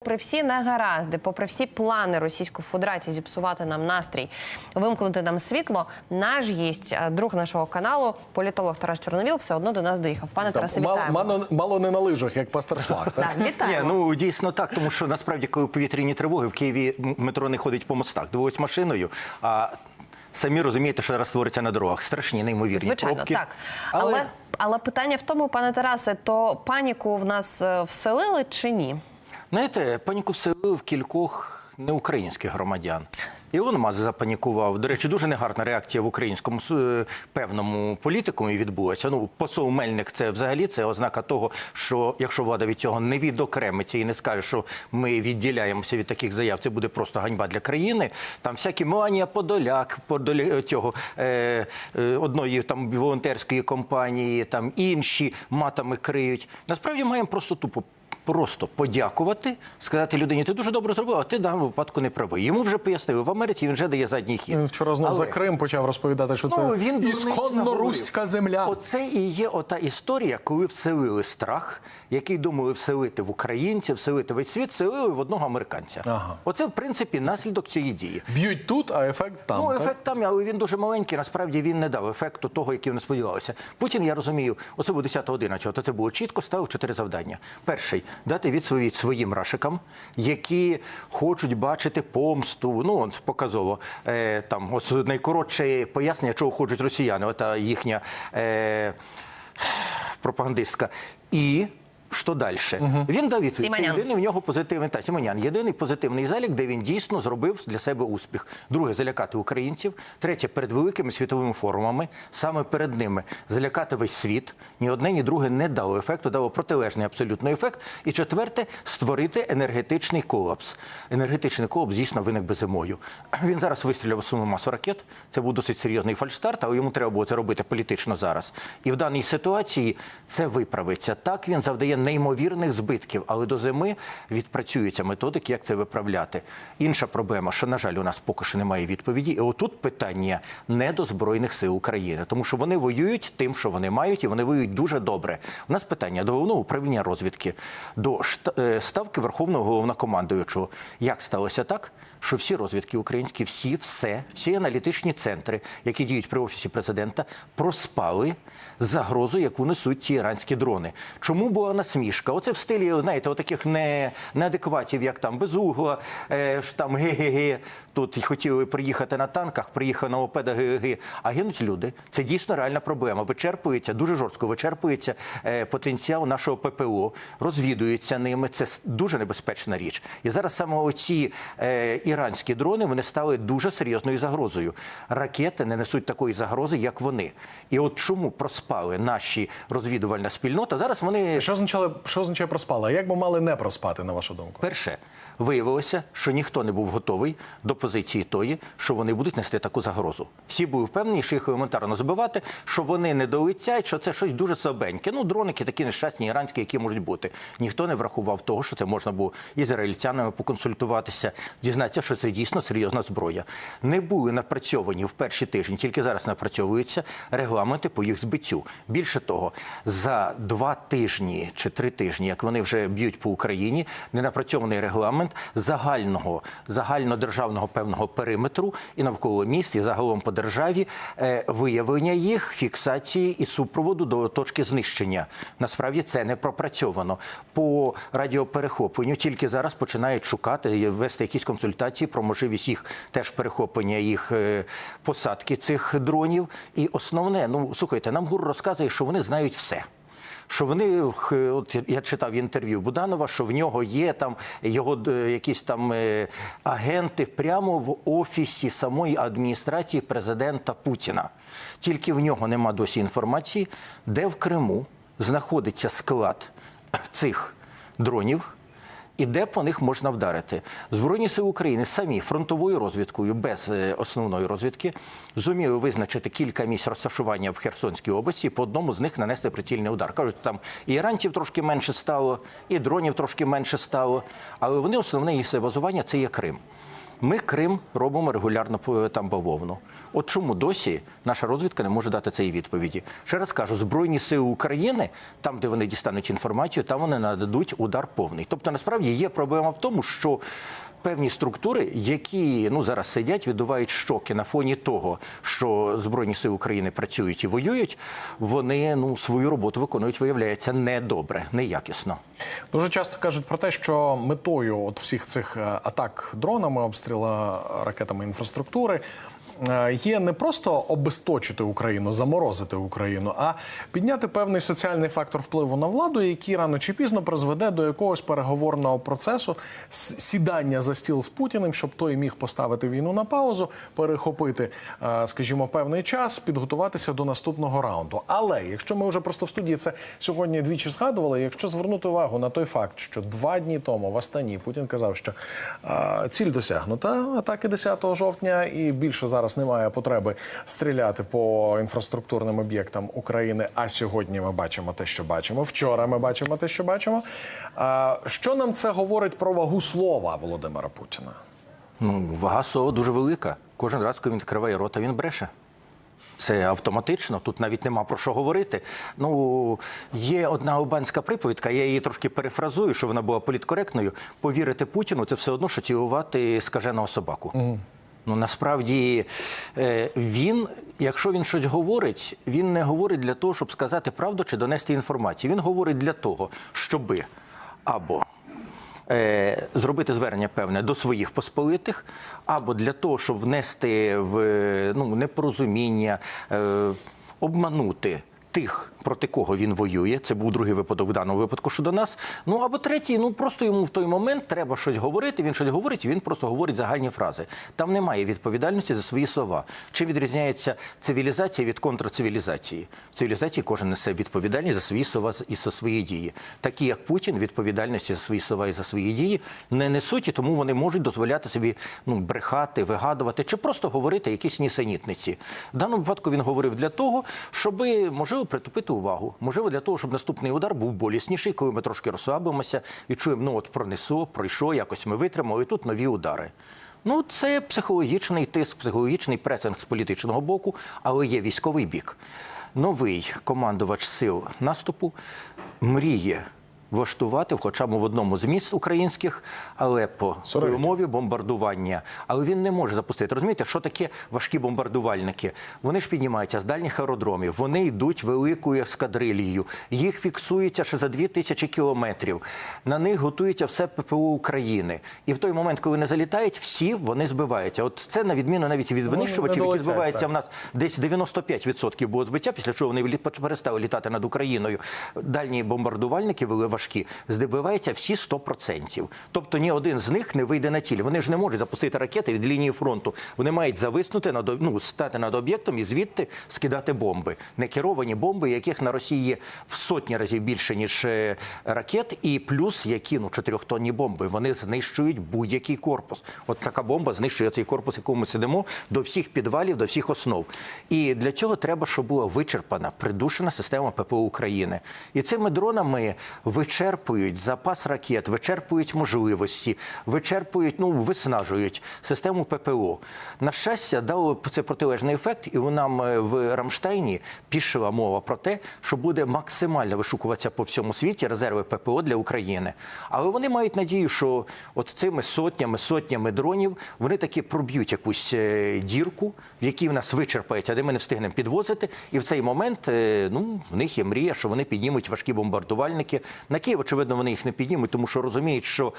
Попри всі негаразди, попри всі плани Російської Федерації зіпсувати нам настрій, вимкнути нам світло, наш гість, е, друг нашого каналу, політолог Тарас Чорновіл, все одно до нас доїхав. Пане Тарасе, вітаємо. мало, вас. мало не на лижах, як пастершлаг. Так, Так? Ні, вітаємо. ну дійсно так, тому що насправді, коли повітряні тривоги в Києві метро не ходить по мостах, дивують машиною. А самі розумієте, що зараз твориться на дорогах. Страшні, неймовірні Звичайно, пробки. так. Але... але питання в тому, пане Тарасе, то паніку в нас е, вселили чи ні? Знаєте, паніку в кількох неукраїнських громадян. І він маз запанікував. До речі, дуже негарна реакція в українському е, певному політикумі відбулася. Ну, посол Мельник це взагалі це ознака того, що якщо влада від цього не відокремиться і не скаже, що ми відділяємося від таких заяв, це буде просто ганьба для країни. Там всякі Меланія Подоляк, Подоля цього е, е, одної там волонтерської компанії, там інші матами криють. Насправді маємо просто тупо Просто подякувати, сказати людині, ти дуже добре зробив, а ти в даному випадку не правий. Йому вже пояснили в Америці, він вже дає задній хід. Він Вчора знов Але- за Крим почав розповідати, що це Ну, він ісконно руська земля. Оце і є ота історія, коли вселили страх, який думали вселити в українців, вселити весь світ, вселили в одного американця. Ага. Оце, в принципі, наслідок цієї дії. Б'ють тут, а ефект там. Ну, так? ефект там, але він дуже маленький. Насправді він не дав ефекту того, який вони сподівалися. Путін, я розумію, особливо 10 11 то це було чітко, ставив чотири завдання. Перший дати відповідь своїм рашикам, які хочуть бачити помсту. Ну, от показово е, там ось найкоротше пояснення, чого хочуть росіяни. Ота їхня. Е, пропагандистка. І що далі? Він дав відповідь. Це єдиний в нього позитивний та Сімонян. Єдиний позитивний залік, де він дійсно зробив для себе успіх. Друге залякати українців. Третє перед великими світовими форумами. Саме перед ними залякати весь світ. Ні одне, ні друге не дало ефекту, дало протилежний абсолютно ефект. І четверте створити енергетичний колапс. Енергетичний колапс дійсно виник би зимою. Він зараз вистріляв основну масу ракет. Це був досить серйозний фальшстарт, але йому треба було це робити політично зараз. І в даній ситуації це виправиться. Так він завдає неймовірних збитків, але до зими відпрацюються методики, як це виправляти. Інша проблема, що на жаль, у нас поки що немає відповіді. І отут питання не до збройних сил України, тому що вони воюють тим, що вони мають, і вони воюють дуже добре. У нас питання до головного управління розвідки, до е, ставки верховного головнокомандуючого. Як сталося так? Що всі розвідки українські, всі, все, всі аналітичні центри, які діють при офісі президента, проспали загрозу, яку несуть ці іранські дрони. Чому була насмішка? Оце в стилі, знаєте, отаких не, неадекватів, як там безугла, е, там ге-ге-ге. Тут хотіли приїхати на танках, приїхали на опедах ге-ге-ге. А гинуть люди. Це дійсно реальна проблема. Вичерпується, дуже жорстко вичерпується е, потенціал нашого ППО, розвідується ними. Це дуже небезпечна річ. І зараз саме оці е, іранські дрони вони стали дуже серйозною загрозою. Ракети не несуть такої загрози, як вони. І от чому проспали наші розвідувальна спільнота? Зараз вони Що означає, що означає проспала? Як би мали не проспати, на вашу думку? Перше, виявилося, що ніхто не був готовий до позиції тої, що вони будуть нести таку загрозу. Всі були впевнені, що їх елементарно збивати, що вони не долетять, що це щось дуже слабеньке. Ну, дроники такі нещасні, іранські, які можуть бути. Ніхто не врахував того, що це можна було із ізраїльтянами поконсультуватися, дізнатися, що це дійсно серйозна зброя. Не були напрацьовані в перші тижні, тільки зараз напрацьовуються регламенти по їх збиттю. Більше того, за два тижні чи три тижні, як вони вже б'ють по Україні, не напрацьований регламент загального загальнодержавного певного периметру і навколо міст, і загалом по державі е, виявлення їх, фіксації і супроводу до точки знищення. Насправді це не пропрацьовано. По радіоперехопленню тільки зараз починають шукати і вести якісь консультації про можливість їх теж перехоплення їх е, посадки цих дронів. І основне, ну слухайте, нам ГУР розказує, що вони знають все. Що вони от я читав інтерв'ю Буданова, що в нього є там його е, якісь там е, агенти прямо в офісі самої адміністрації президента Путіна. Тільки в нього нема досі інформації, де в Криму знаходиться склад цих дронів. І де по них можна вдарити збройні сили України самі фронтовою розвідкою без е, основної розвідки зуміли визначити кілька місць розташування в Херсонській області. і По одному з них нанести прицільний удар. кажуть, там і іранців трошки менше стало, і дронів трошки менше стало. Але вони основне їх базування це є Крим. Ми Крим робимо регулярно по- там бавовну. От чому досі наша розвідка не може дати цієї відповіді? Ще раз кажу, збройні сили України, там, де вони дістануть інформацію, там вони нададуть удар повний. Тобто, насправді є проблема в тому, що певні структури, які ну зараз сидять, відувають щоки на фоні того, що збройні сили України працюють і воюють, вони ну свою роботу виконують, виявляється, недобре, неякісно. Дуже часто кажуть про те, що метою от всіх цих е, атак дронами, обстріла ракетами інфраструктури. Е, Є не просто обесточити Україну, заморозити Україну, а підняти певний соціальний фактор впливу на владу, який рано чи пізно призведе до якогось переговорного процесу сідання за стіл з Путіним, щоб той міг поставити війну на паузу, перехопити, е, скажімо, певний час, підготуватися до наступного раунду. Але якщо ми вже просто в студії це сьогодні двічі згадували, якщо звернути увагу на той факт, що два дні тому в Астані Путін казав, що е, ціль досягнута атаки 10 жовтня, і більше зараз немає потреби стріляти по інфраструктурним об'єктам України. А сьогодні ми бачимо те, що бачимо. Вчора ми бачимо те, що бачимо. Що нам це говорить про вагу слова Володимира Путіна? Ну, вага слова дуже велика. Кожен раз, коли він відкриває рота, він бреше. Це автоматично, тут навіть нема про що говорити. Ну, є одна албанська приповідка, я її трошки перефразую, щоб вона була політкоректною. Повірити Путіну це все одно, що цілувати скаженого собаку. Ну насправді е, він, якщо він щось говорить, він не говорить для того, щоб сказати правду чи донести інформацію. Він говорить для того, щоби або е, зробити звернення певне до своїх посполитих, або для того, щоб внести в е, ну, непорозуміння, обманути тих, проти кого він воює. Це був другий випадок в даному випадку щодо нас. Ну або третій, ну просто йому в той момент треба щось говорити. Він щось говорить, і він просто говорить загальні фрази. Там немає відповідальності за свої слова. Чи відрізняється цивілізація від контрцивілізації? В цивілізації кожен несе відповідальність за свої слова і за свої дії. Такі як Путін, відповідальності за свої слова і за свої дії не несуть, і тому вони можуть дозволяти собі ну брехати, вигадувати чи просто говорити якісь нісенітниці. В даному випадку він говорив для того, щоб можливо притупити увагу. Можливо, для того, щоб наступний удар був болісніший, коли ми трошки розслабимося, відчуємо, ну от пронесло, пройшло, якось ми витримали, і тут нові удари. Ну, це психологічний тиск, психологічний пресинг з політичного боку, але є військовий бік. Новий командувач сил наступу мріє влаштувати, хоча б в одному з міст українських, Алеппо, при умові бомбардування. Але він не може запустити. Розумієте, що таке важкі бомбардувальники? Вони ж піднімаються з дальніх аеродромів, вони йдуть великою ескадрилією, їх фіксується ще за дві тисячі кілометрів. На них готується все ППО України. І в той момент, коли вони залітають, всі вони збиваються. От це на відміну навіть від винищувачів, які збиваються в нас десь 95% було збиття, після чого вони перестали літати над Україною. Дальні бомбардувальники вели важкі, збиваються всі 100%. Тобто ні один з них не вийде на ціль. Вони ж не можуть запустити ракети від лінії фронту. Вони мають зависнути над ну, стати над об'єктом і звідти скидати бомби. Некеровані бомби, яких на Росії є в сотні разів більше ніж е, ракет, і плюс які ну чотирьохтонні бомби. Вони знищують будь-який корпус. От така бомба знищує цей корпус, в якому ми сидимо, до всіх підвалів, до всіх основ. І для цього треба, щоб була вичерпана, придушена система ППО України. І цими дронами вичерпують запас ракет, вичерпують можливості, вичерпують, ну виснажують систему ППО. На щастя, дало це протилежний ефект, і нам в Рамштайні пішла мова про те, що буде максимально вишукуватися по всьому світі резерви ППО для України. Але вони мають надію, що от цими сотнями, сотнями дронів вони таки проб'ють якусь е, дірку, в якій в нас вичерпається, де ми не встигнемо підвозити. І в цей момент е, ну, в них є мрія, що вони піднімуть важкі бомбардувальники. Київ, очевидно, вони їх не піднімуть, тому що розуміють, що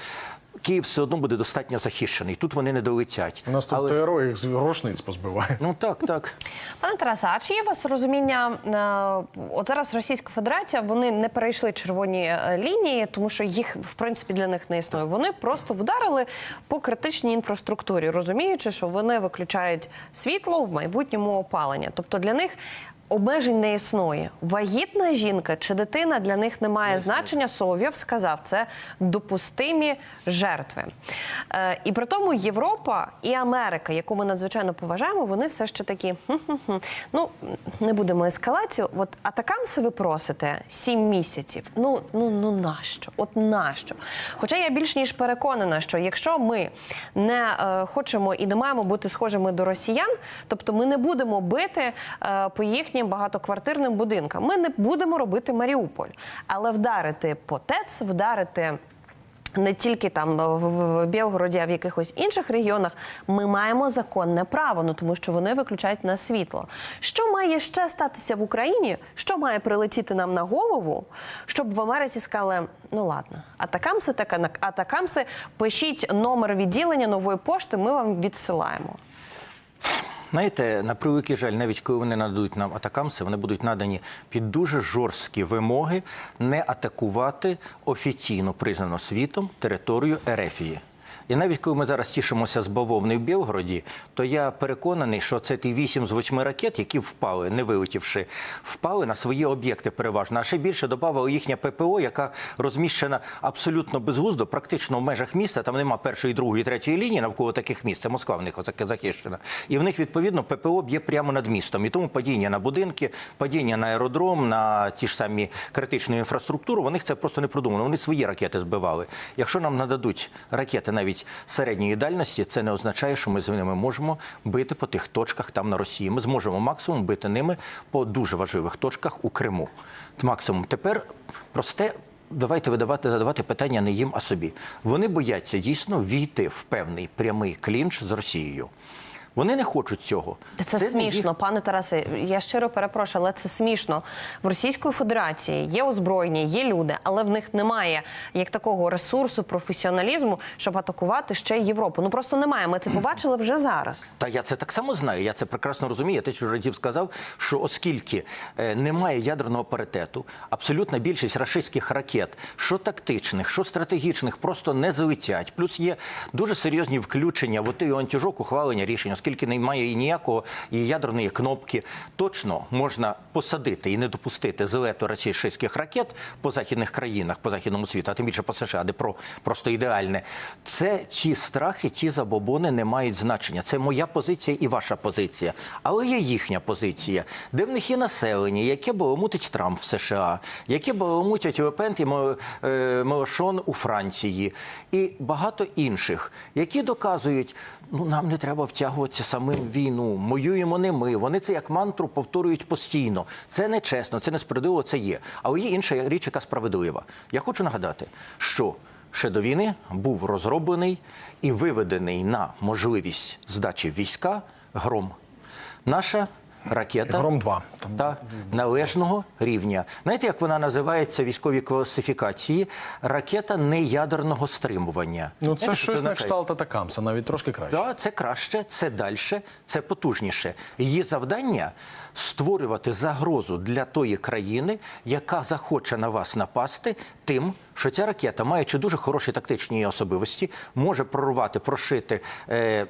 Київ все одно буде достатньо захищений. Тут вони не долетять. У нас тут Але- ТРО їх з рушниць позбиває. Ну так, так. Пане Тарасе, а чи є у вас розуміння? е, От зараз Російська Федерація вони не перейшли червоні е, лінії, тому що їх в принципі для них не існує. Вони просто вдарили по критичній інфраструктурі, розуміючи, що вони виключають світло в майбутньому опалення. Тобто для них Обмежень не існує. Вагітна жінка чи дитина для них не має значення. Соловйов сказав, це допустимі жертви. Е, і при тому Європа і Америка, яку ми надзвичайно поважаємо, вони все ще такі. Ну не будемо ескалацію. От атакамси ви просите сім місяців. Ну ну ну нащо? От нащо? Хоча я більш ніж переконана, що якщо ми не е, хочемо і не маємо бути схожими до росіян, тобто ми не будемо бити е, по їхнім багатоквартирним будинкам. Ми не будемо робити Маріуполь, але вдарити по ТЕЦ, вдарити. Не тільки там в, Білгороді, а в якихось інших регіонах ми маємо законне право, ну тому що вони виключають на світло. Що має ще статися в Україні? Що має прилетіти нам на голову, щоб в Америці сказали, ну ладно, атакамси така атакамси, пишіть номер відділення нової пошти, ми вам відсилаємо. Знаєте, на превеликий жаль, навіть коли вони нададуть нам атакамси, вони будуть надані під дуже жорсткі вимоги не атакувати офіційно признану світом територію Ерефії. І навіть коли ми зараз тішимося з бавовни в Білгороді, то я переконаний, що це ті 8 з 8 ракет, які впали, не вилетівши, впали на свої об'єкти переважно. А ще більше додавала їхня ППО, яка розміщена абсолютно безгуздо, практично в межах міста. Там нема першої, другої, третьої лінії навколо таких місць. Це Москва в них захищена. І в них відповідно ППО б'є прямо над містом. І тому падіння на будинки, падіння на аеродром, на ті ж самі критичну інфраструктуру. Вони це просто не продумали. Вони свої ракети збивали. Якщо нам нададуть ракети навіть середньої дальності, це не означає, що ми з ними можемо бити по тих точках там на Росії. Ми зможемо максимум бити ними по дуже важливих точках у Криму. Максимум тепер просте. Давайте видавати задавати питання не їм, а собі. Вони бояться дійсно війти в певний прямий клінч з Росією. Вони не хочуть цього. Та Це, смішно, їх- пане Тарасе. Я щиро перепрошую, але це смішно. В Російської Федерації є озброєння, є люди, але в них немає як такого ресурсу, професіоналізму, щоб атакувати ще Європу. Ну просто немає. Ми це побачили вже зараз. Та я це так само знаю. Я це прекрасно розумію. Я що Радів сказав, що оскільки е, немає ядерного паритету, абсолютна більшість рашистських ракет, що тактичних, що стратегічних, просто не залетять. Плюс є дуже серйозні включення в той антижок ухвалення рішень, оскільки немає і ніякого і ядерної кнопки. Точно можна посадити і не допустити злету російських ракет по західних країнах, по західному світу, а тим більше по США, де про просто ідеальне. Це ті страхи, ті забобони не мають значення. Це моя позиція і ваша позиція. Але є їхня позиція, де в них є населення, яке баламутить Трамп в США, яке баламутять Лепент і е, Мелошон у Франції, і багато інших, які доказують. Ну, нам не треба втягуватися самим війну. Моюємо не ми. Вони це як мантру повторюють постійно. Це не чесно, це несправедливо, це є. Але є інша річ, яка справедлива. Я хочу нагадати, що ще до війни був розроблений і виведений на можливість здачі війська гром. Наша ракета Гром 2. Там та належного рівня. Знаєте, як вона називається в військовій класифікації? Ракета неядерного стримування. Ну, це Знаєте, щось на кшталт Атакамса, навіть трошки краще. Так, це краще, це далі, це потужніше. Її завдання створювати загрозу для тої країни, яка захоче на вас напасти, тим, що ця ракета, маючи дуже хороші тактичні особливості, може прорвати, прошити. Е,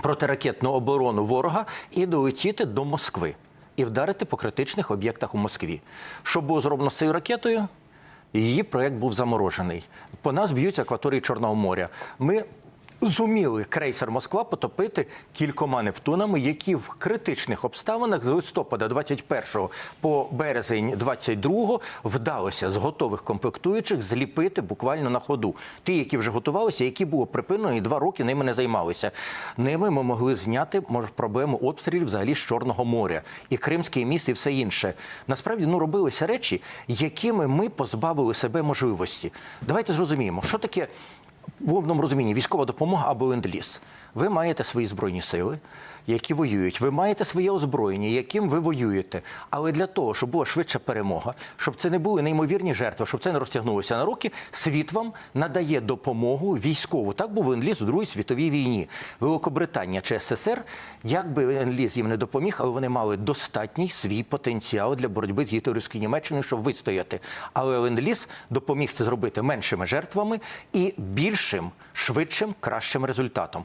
Протиракетну оборону ворога і долетіти до Москви і вдарити по критичних об'єктах у Москві. Що було зроблено з цією ракетою? Її проєкт був заморожений. По нас б'ють акваторії Чорного моря. Ми зуміли крейсер Москва потопити кількома Нептунами, які в критичних обставинах з листопада 21 по березень 22 вдалося з готових комплектуючих зліпити буквально на ходу. Ті, які вже готувалися, які було припинено і два роки ними не займалися. Ними ми могли зняти може, проблему обстрілів взагалі з Чорного моря і Кримський міст, і все інше. Насправді ну робилися речі, якими ми позбавили себе можливості. Давайте зрозуміємо, що таке в умовному розумінні військова допомога або ленд-ліз. Ви маєте свої збройні сили, які воюють. Ви маєте своє озброєння, яким ви воюєте. Але для того, щоб була швидша перемога, щоб це не були неймовірні жертви, щоб це не розтягнулося на роки, світ вам надає допомогу військову. Так був ленд-ліз у Другій світовій війні. Великобританія чи СССР, як би ленд-ліз їм не допоміг, але вони мали достатній свій потенціал для боротьби з гітлерівською Німеччиною, щоб вистояти. Але ленд-ліз допоміг це зробити меншими жертвами і більшим, швидшим, кращим результатом.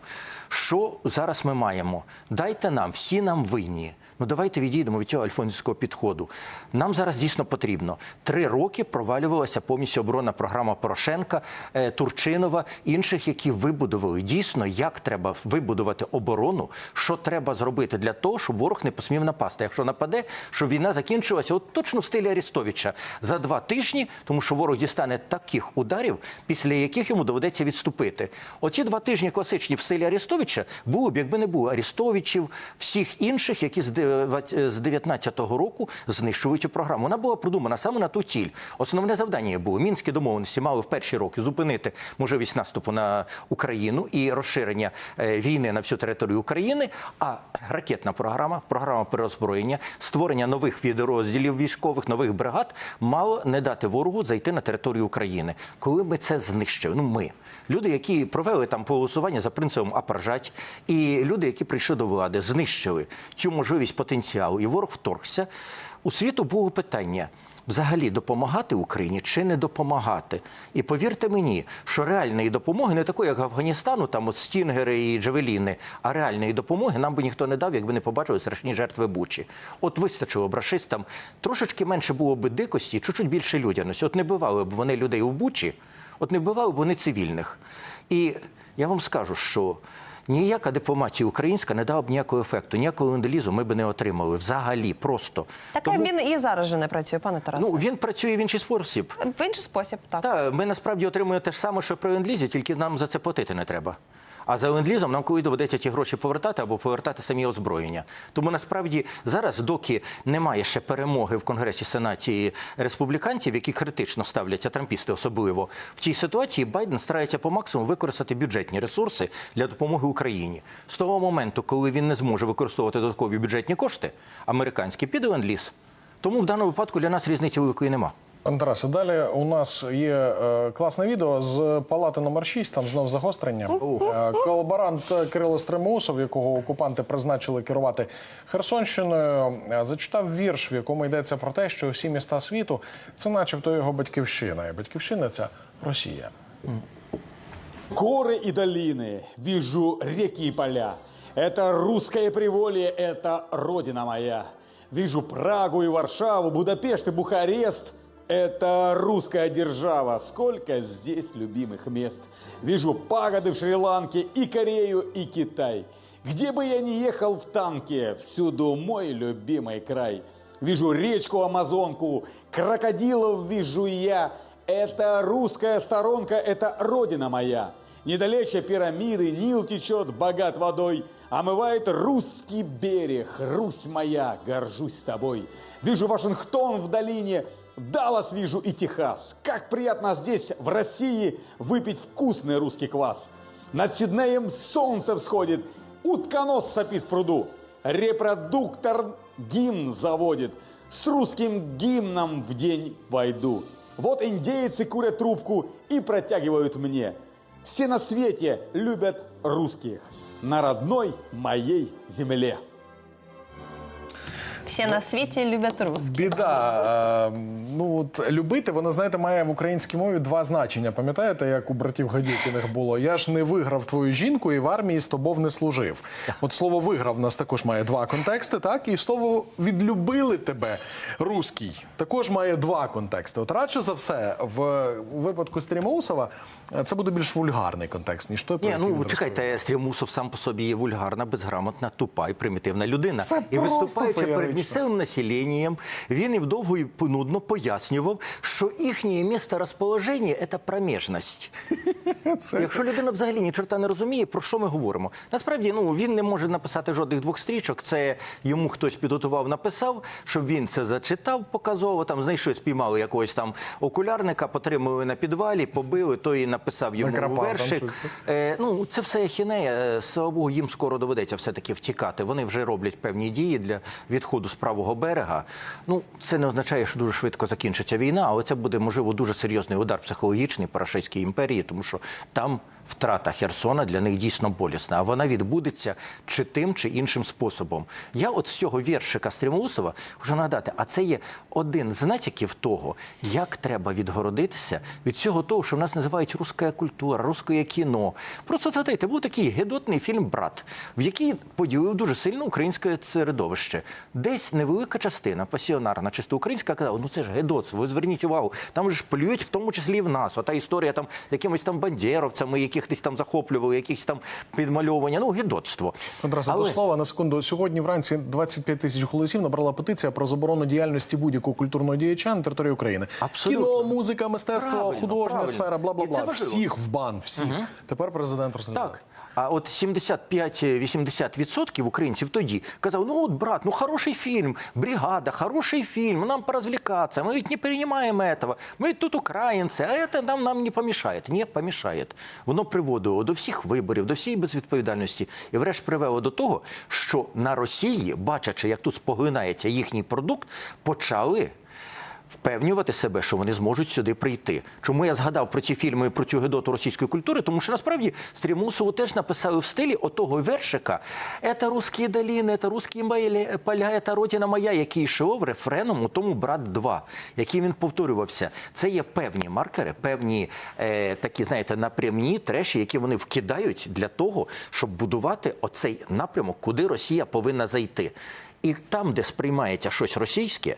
Що зараз ми маємо? Дайте нам, всі нам винні. Ну давайте відійдемо від цього альфонського підходу. Нам зараз дійсно потрібно. Три роки провалювалася повністю оборонна програма Порошенка, е, Турчинова, інших, які вибудували дійсно, як треба вибудувати оборону, що треба зробити для того, щоб ворог не посмів напасти. Якщо нападе, щоб війна закінчилася, от точно в стилі Арістовича за два тижні, тому що ворог дістане таких ударів, після яких йому доведеться відступити. Оці два тижні класичні в стилі Арістовича були б, якби не було Арістовичів, всіх інших, які з дев- з 19-го року знищують програму. Вона була продумана саме на ту ціль. Основне завдання було мінські домовленості мали в перші роки зупинити можливість наступу на Україну і розширення е, війни на всю територію України. А ракетна програма, програма переозброєння, створення нових підрозділів військових, нових бригад мало не дати ворогу зайти на територію України. Коли ми це знищили, ну ми люди, які провели там голосування за принципом апаржать, і люди, які прийшли до влади, знищили цю можливість потенціалу, і ворог вторгся. У світу було питання. Взагалі допомагати Україні чи не допомагати, і повірте мені, що реальної допомоги не такої, як Афганістану, там от стінгери і джавеліни, а реальної допомоги нам би ніхто не дав, якби не побачили страшні жертви Бучі. От вистачило б рашистам трошечки менше було б дикості, чуть-чуть більше людяності. От не бивали б вони людей у Бучі, от не вбивали б вони цивільних. І я вам скажу, що ніяка дипломатія українська не дала б ніякого ефекту, ніякого ленд-лізу ми б не отримали взагалі просто. Так Тому- він і зараз же не працює, пане Тарасе. Ну він працює в інший спосіб. В інший спосіб, так. Та ми насправді отримуємо те ж саме, що при ленд-лізі, тільки нам за це платити не треба. А за ленд-лізом нам коли доведеться ті гроші повертати або повертати самі озброєння. Тому насправді зараз, доки немає ще перемоги в Конгресі Сенаті республіканців, які критично ставляться трампісти, особливо в цій ситуації, Байден старається по максимуму використати бюджетні ресурси для допомоги Україні. З того моменту, коли він не зможе використовувати додаткові бюджетні кошти, американські піде ленд-ліз. Тому в даному випадку для нас різниці великої нема. Пане Тарасе, далі у нас є е, класне відео з палати номер 6, там знов загострення. Е, колаборант Кирило Стремоусов, якого окупанти призначили керувати Херсонщиною, е, зачитав вірш, в якому йдеться про те, що всі міста світу це начебто його батьківщина. І батьківщина ця Росія. Горы и долины, вижу реки и поля. Это русское приволье, это родина моя. Вижу Прагу и Варшаву, Будапешт и Бухарест. Это русская держава, сколько здесь любимых мест. Вижу пагоды в Шри-Ланке и Корею, и Китай. Где бы я ни ехал в танке, всюду мой любимый край. Вижу речку Амазонку, крокодилов вижу я. Это русская сторонка, это родина моя. Недалече пирамиды, Нил течет богат водой, омывает русский берег, Русь моя, горжусь тобой. Вижу Вашингтон в долине, Даллас вижу и Техас. Как приятно здесь, в России, выпить вкусный русский квас. Над Сиднеем солнце всходит, утконос сопит в пруду. Репродуктор гимн заводит, с русским гимном в день войду. Вот индейцы курят трубку и протягивают мне. Все на свете любят русских на родной моей земле. Всі на світі люблять русські. Біда. Е, ну от любити, вона знаєте, має в українській мові два значення. Пам'ятаєте, як у братів Гадюкіних було? Я ж не виграв твою жінку і в армії з тобою не служив. От слово виграв в нас також має два контексти, так і слово відлюбили тебе руський також має два контексти. От радше за все, в випадку Стрімоусова е, це буде більш вульгарний контекст, ніж той про Ні, ну чекайте, Стрімусов сам по собі є вульгарна, безграмотна, тупа і примітивна людина. Це і виступаючи перед. Місцевим населенням, він їм довго і нудно пояснював, що їхнє місце розположення – це проміжність. Це- Якщо людина взагалі ні чорта не розуміє, про що ми говоримо? Насправді, ну він не може написати жодних двох стрічок. Це йому хтось підготував, написав, щоб він це зачитав показово. Там знайшли, спіймали якогось там окулярника, потримали на підвалі, побили, той і написав йому Накрапав вершик. Е, ну, це все ахінея. Е, Слава Богу, їм скоро доведеться все-таки втікати. Вони вже роблять певні дії для відходу з правого берега. Ну, це не означає, що дуже швидко закінчиться війна, але це буде, можливо, дуже серйозний удар психологічний по імперії, тому що там втрата Херсона для них дійсно болісна, а вона відбудеться чи тим, чи іншим способом. Я от з цього віршика Стрімоусова хочу нагадати, а це є один з натяків того, як треба відгородитися від всього того, що в нас називають руська культура, русське кіно. Просто згадайте, був такий гедотний фільм Брат, в який поділив дуже сильно українське середовище. Десь невелика частина пасіонарна, чисто українська, казала, ну це ж гедоц, ви зверніть увагу, там же ж полюють в тому числі і в нас. Ота історія там з якимись там бандєровцями, яких десь там захоплювали, якісь там підмальовування. Ну, гідоцтво. Одразу до слова на секунду. Сьогодні вранці 25 тисяч голосів набрала петиція про заборону діяльності будь-якого культурного діяча на території України. Абсолютно. Кіно, музика, мистецтво, Правильно, художня правильно. сфера, бла бла бла. Всіх в бан, всіх. Тепер президент розглядає. Так. А от 75-80% українців тоді казали, ну от, брат, ну хороший фільм, бригада, хороший фільм, нам поразвлекаться, мы ведь не принимаем этого, мы ведь тут українці, а это нам, нам не помішає. Не помішає. Воно приводило до всіх виборів, до всієї безвідповідальності. І врешті привело до того, що на Росії, бачачи, як тут споглинається їхній продукт, почали впевнювати себе, що вони зможуть сюди прийти. Чому я згадав про ці фільми про цю гедоту російської культури? Тому що насправді Стрімусову теж написали в стилі отого вершика «Это русські доліни, це русські поля, це родина моя», який йшов рефреном у тому брат 2 який він повторювався. Це є певні маркери, певні е, такі, знаєте, напрямні треші, які вони вкидають для того, щоб будувати оцей напрямок, куди Росія повинна зайти. І там, де сприймається щось російське,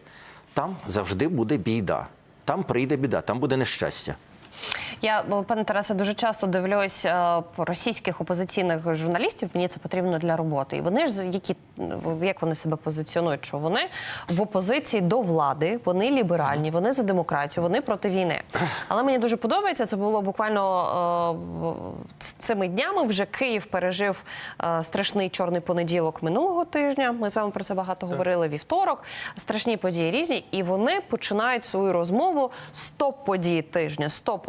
там завжди буде біда. Там прийде біда, там буде нещастя. Я, пане Тарасе, дуже часто дивлюсь е, російських опозиційних журналістів. Мені це потрібно для роботи. І вони ж які як вони себе позиціонують? Що вони в опозиції до влади, вони ліберальні, вони за демократію, вони проти війни. Але мені дуже подобається. Це було буквально е, цими днями. Вже Київ пережив е, страшний чорний понеділок минулого тижня. Ми з вами про це багато говорили. Вівторок, страшні події різні, і вони починають свою розмову стоп події тижня. Стоп,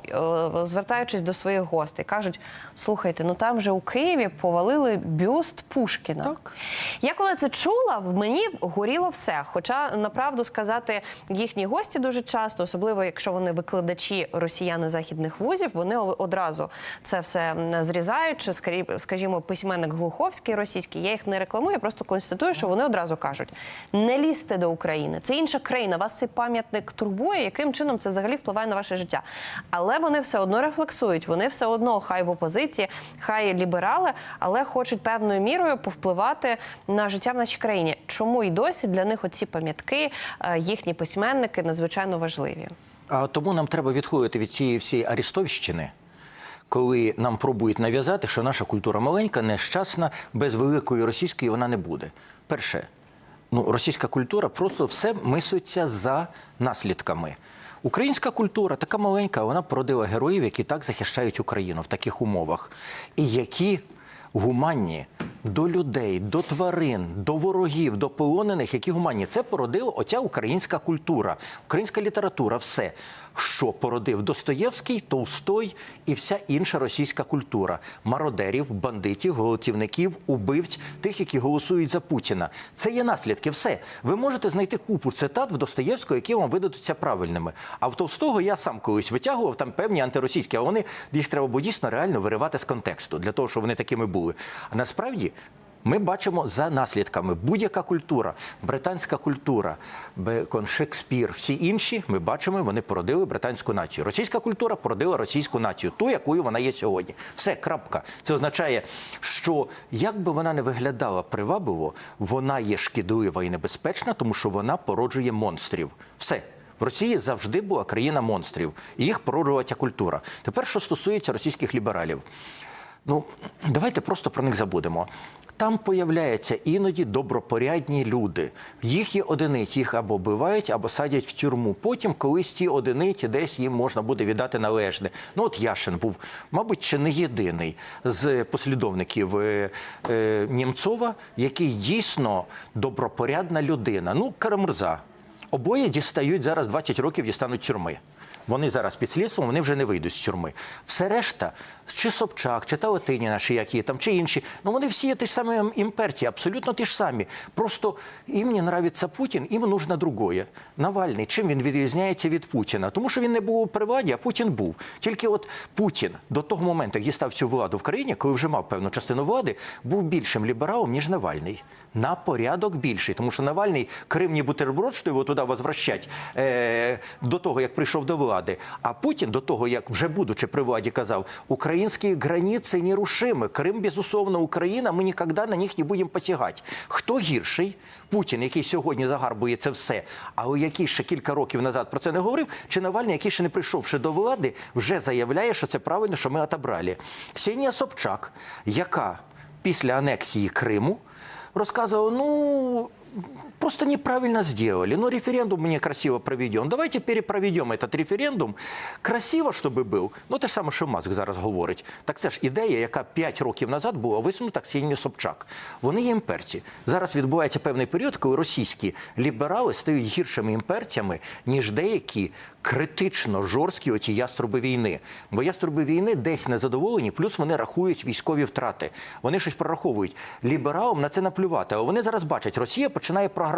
звертаючись до своїх гостей, кажуть: слухайте, ну там же у Києві повалили бюст Пушкіна. Так. Я коли це чула, в мені горіло все. Хоча направду сказати їхні гості дуже часто, особливо якщо вони викладачі росіяни західних вузів, вони одразу це все зрізають. Скажімо, письменник Глуховський російський. Я їх не рекламую, я просто констатую, що вони одразу кажуть: не лізьте до України. Це інша країна. Вас цей пам'ятник турбує. Яким чином це взагалі впливає на ваше життя? Але вони все одно рефлексують. Вони все одно хай в опозиції, хай ліберали, але хочуть певною мірою повпливати на життя в нашій країні. Чому і досі для них оці пам'ятки, е, їхні письменники надзвичайно важливі? А тому нам треба відходити від цієї всієї арістовщини, коли нам пробують нав'язати, що наша культура маленька, нещасна, без великої російської вона не буде. Перше, ну, російська культура просто все мислиться за наслідками. Українська культура така маленька, вона породила героїв, які так захищають Україну в таких умовах, і які гуманні до людей, до тварин, до ворогів, до полонених, які гуманні. Це породила оця українська культура, українська література, все, що породив Достоєвський, Толстой і вся інша російська культура мародерів, бандитів, гвалтівників, убивць, тих, які голосують за Путіна. Це є наслідки. Все. Ви можете знайти купу цитат в Достоєвського, які вам видадуться правильними. А в Толстого я сам колись витягував там певні антиросійські, а вони їх треба було дійсно реально виривати з контексту для того, щоб вони такими були. А насправді. Ми бачимо за наслідками будь-яка культура, британська культура, Бекон, Шекспір, всі інші. Ми бачимо, вони породили британську націю. Російська культура породила російську націю, ту, якою вона є сьогодні. Все, крапка. Це означає, що як би вона не виглядала привабливо, вона є шкідлива і небезпечна, тому що вона породжує монстрів. Все. В Росії завжди була країна монстрів, і їх породжувала ця культура. Тепер, що стосується російських лібералів. Ну, давайте просто про них забудемо. Там появляються іноді добропорядні люди. Їх є одиниці, їх або вбивають, або садять в тюрму. Потім колись ті одиниці десь їм можна буде віддати належне. Ну от Яшин був, мабуть, чи не єдиний з послідовників е, е, Німцова, який дійсно добропорядна людина. Ну, Карамурза. Обоє дістають зараз 20 років дістануть тюрми. Вони зараз під слідством, вони вже не вийдуть з тюрми. Все решта, чи Собчак, чи Таотиніна, чи які там, чи інші, ну вони всі є ті ж самі імперці, абсолютно ті ж самі. Просто їм не нравиться Путін, їм нужно другое. Навальний, чим він відрізняється від Путіна? Тому що він не був при владі, а Путін був. Тільки от Путін до того моменту, як дістав цю владу в країні, коли вже мав певну частину влади, був більшим лібералом, ніж Навальний. На порядок більший, тому що Навальний кремній бутерброд, що його туди возвращать е, до того, як прийшов до влади. А Путін до того, як вже будучи при владі, казав, українські границі нерушимі, Крим, безусловно, Україна, ми ніколи на них не будемо посягати. Хто гірший? Путін, який сьогодні загарбує це все, але який ще кілька років назад про це не говорив, чи Навальний, який ще не прийшовши до влади, вже заявляє, що це правильно, що ми отобрали. Ксенія Собчак, яка після анексії Криму розказувала, ну, просто неправильно сделали. Но референдум мне красиво проведен. Давайте перепроведем этот референдум. Красиво, щоб був. Ну, те ж саме, що Маск зараз говорить. Так це ж ідея, яка 5 років назад була висунута Ксенією Собчак. Вони є імперці. Зараз відбувається певний період, коли російські ліберали стають гіршими імперцями, ніж деякі критично жорсткі оті яструби війни. Бо яструби війни десь незадоволені, плюс вони рахують військові втрати. Вони щось прораховують. Лібералам на це наплювати. Але вони зараз бачать, Росія починає програвати.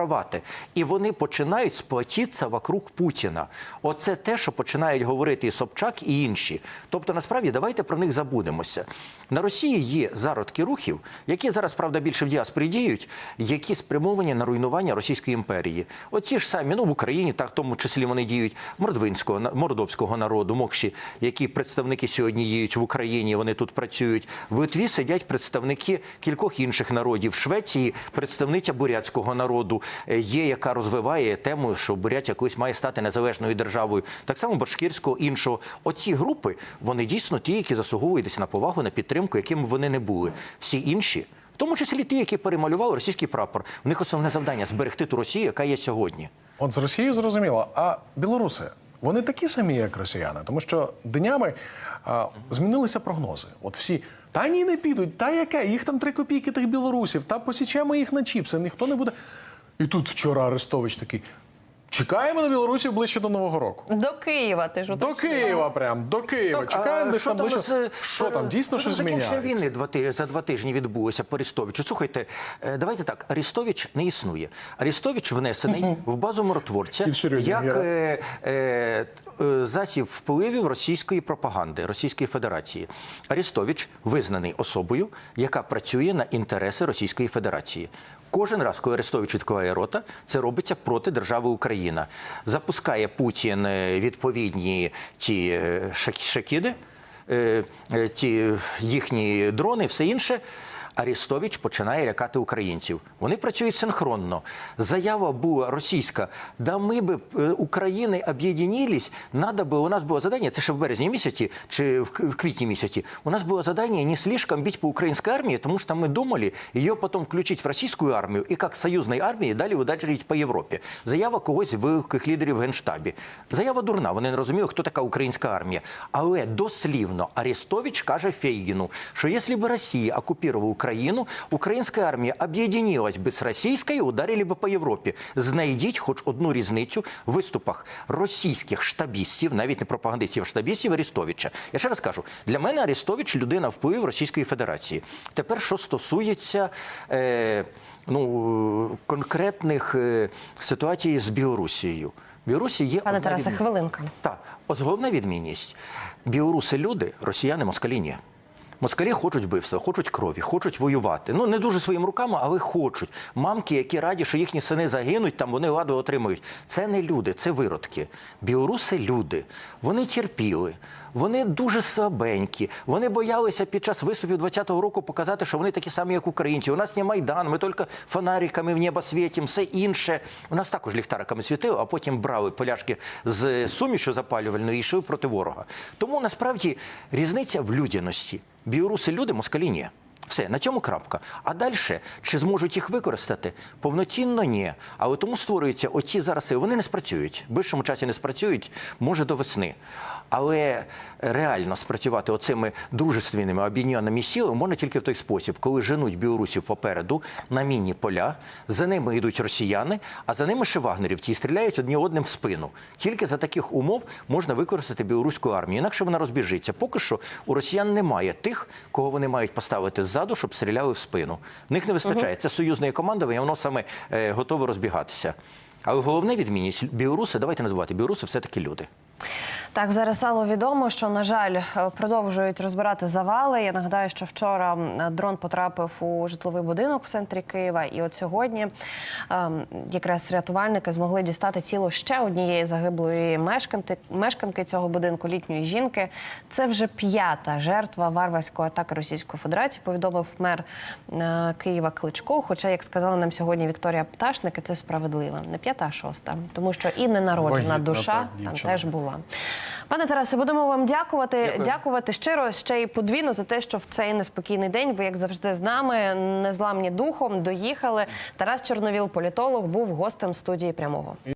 І вони починають сплотитися вокруг Путіна. Оце те, що починають говорити і Собчак, і інші. Тобто, насправді, давайте про них забудемося. На Росії є зародки рухів, які зараз, правда, більше в діаспорі діють, які спрямовані на руйнування Російської імперії. Оці ж самі, ну в Україні, так в тому числі вони діють мордвинського, мордовського народу, мокші, які представники сьогодні діють в Україні, вони тут працюють. В Литві сидять представники кількох інших народів. В Швеції представниця бурятського народу е, є, яка розвиває тему, що Бурятія колись має стати незалежною державою. Так само башкирського іншого. Оці групи вони дійсно ті, які заслуговують на повагу, на підтримку, якими вони не були. Всі інші. В тому числі ті, які перемалювали російський прапор. У них основне завдання зберегти ту Росію, яка є сьогодні. От з Росією зрозуміло. А білоруси вони такі самі, як росіяни, тому що днями а, змінилися прогнози. От всі. Та ні, не підуть, та яке? Їх там три копійки тих білорусів, та посічемо їх на чіпси, ніхто не буде. І тут вчора Арестович такий. Чекаємо на білорусів ближче до Нового року. До Києва ти ж До. Києва, прям до Києва. Чекаємо, а десь там ближче. з, Що там, е, дійсно щось зміняється? війни два тижні, за два тижні відбулося по Арестовичу. Слухайте, е, давайте так, Арестович не існує. Арестович внесений в базу миротворця як е, е, е, засіб впливів російської пропаганди, Російської Федерації. Арестович визнаний особою, яка працює на інтереси Російської Федерації. Кожен раз, коли Арестович відкриває рота, це робиться проти держави Україна. Запускає Путін е, відповідні ті е, шакіди, е, ті їхні дрони, все інше. Арестович починає лякати українців. Вони працюють синхронно. Заява була російська. Да ми би е, України об'єднілись, надо би, у нас було задання, це ще в березні місяці чи в квітні місяці, у нас было задание не слишком бить по украинской армии, потому что мы думали ее потом включить в российскую армию и как союзной армії далі ударить по Європі. Заява когось великих лідерів в Генштабі. Заява дурна, вони не розуміли, хто така українська армія. Але дослівно Арестович каже Фейгіну, що якщо б Росія окупувала Україну, українська армія об'єднілась би з російською, і ударили би по Європі. Знайдіть хоч одну різницю в виступах російських штабістів, навіть не пропагандистів, а штабістів Арестовича. Я ще раз кажу, для мене Арестович людина впливу Російської Федерації. Тепер, що стосується е, ну, конкретних е, ситуацій з Білорусією. Білорусі є Пане Тарасе, відмін- хвилинка. так, от головна відмінність: білоруси люди, росіяни москалі ні. Москалі хочуть вбивства, хочуть крові, хочуть воювати. Ну не дуже своїми руками, але хочуть. Мамки, які раді, що їхні сини загинуть, там вони ладу отримують. Це не люди, це виродки. Білоруси люди. Вони терпіли. Вони дуже слабенькі. Вони боялися під час виступів 20-го року показати, що вони такі самі, як українці. У нас не майдан, ми тільки фонариками в небо світимо, все інше. У нас також ліхтариками світили, а потім брали поляшки з сумішю запалювальною і йшли проти ворога. Тому насправді різниця в людяності. Білоруси люди, москалі ні. Все, на цьому крапка. А далі, чи зможуть їх використати? Повноцінно ні. Але тому створюються оці зараз. Вони не спрацюють. В більшому часі не спрацюють, може до весни. Але реально спрацювати оцими дружественними об'єднаними силами можна тільки в той спосіб, коли женуть білорусів попереду на мінні поля, за ними йдуть росіяни, а за ними ще вагнерівці і стріляють одні одним в спину. Тільки за таких умов можна використати білоруську армію, інакше вона розбіжиться. Поки що у росіян немає тих, кого вони мають поставити ззаду, щоб стріляли в спину. В них не вистачає. Це союзне командування, воно саме е, готове розбігатися. Але головне відмінність білоруси, давайте не забувати, білоруси все-таки люди. Так, зараз стало відомо, що на жаль е, продовжують розбирати завали. Я нагадаю, що вчора дрон потрапив у житловий будинок в центрі Києва, і от сьогодні ем, якраз рятувальники змогли дістати тіло ще однієї загиблої мешканки, мешканки цього будинку, літньої жінки. Це вже п'ята жертва варварської атаки Російської Федерації. Повідомив мер е, Києва Кличко. Хоча, як сказала нам сьогодні Вікторія Пташник, це справедливо. Не п'ята, а шоста, тому що і ненароджена Вагітна, душа так, там теж була. Пане Тарасе, будемо вам дякувати. Дякую. Дякувати щиро ще й подвійно за те, що в цей неспокійний день ви, як завжди, з нами незламні духом доїхали. Тарас Чорновіл, політолог, був гостем студії прямого.